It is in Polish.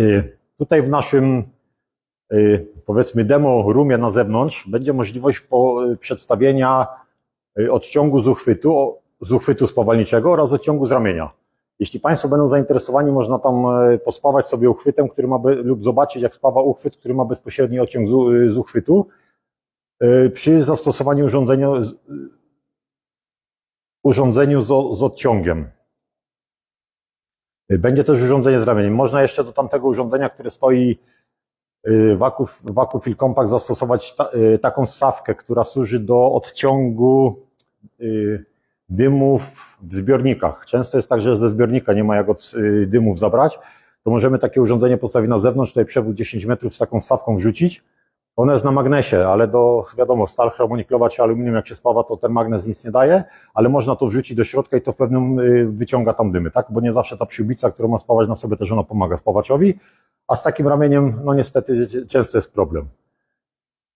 Y, Tutaj w naszym y, powiedzmy demo roomie na zewnątrz będzie możliwość y, przedstawienia odciągu z uchwytu, z uchwytu spawalniczego oraz odciągu z ramienia. Jeśli Państwo będą zainteresowani, można tam y, pospawać sobie uchwytem, który ma lub zobaczyć jak spawa uchwyt, który ma bezpośredni odciąg z, z uchwytu y, przy zastosowaniu urządzenia, urządzeniu z, z odciągiem. Będzie też urządzenie z ramieniem. Można jeszcze do tamtego urządzenia, które stoi y, w Acu- w Acufil Compact zastosować ta, y, taką ssawkę, która służy do odciągu y, dymów w zbiornikach. Często jest tak, że ze zbiornika nie ma jak od dymów zabrać, to możemy takie urządzenie postawić na zewnątrz, tutaj przewód 10 metrów z taką stawką wrzucić. Ona jest na magnesie, ale do, wiadomo, stal harmoniklowa czy aluminium, jak się spawa, to ten magnes nic nie daje, ale można to wrzucić do środka i to w pewnym y, wyciąga tam dymy, tak? Bo nie zawsze ta przyłbica, którą ma spawać na sobie, też ona pomaga spawaczowi, a z takim ramieniem, no niestety, często jest problem.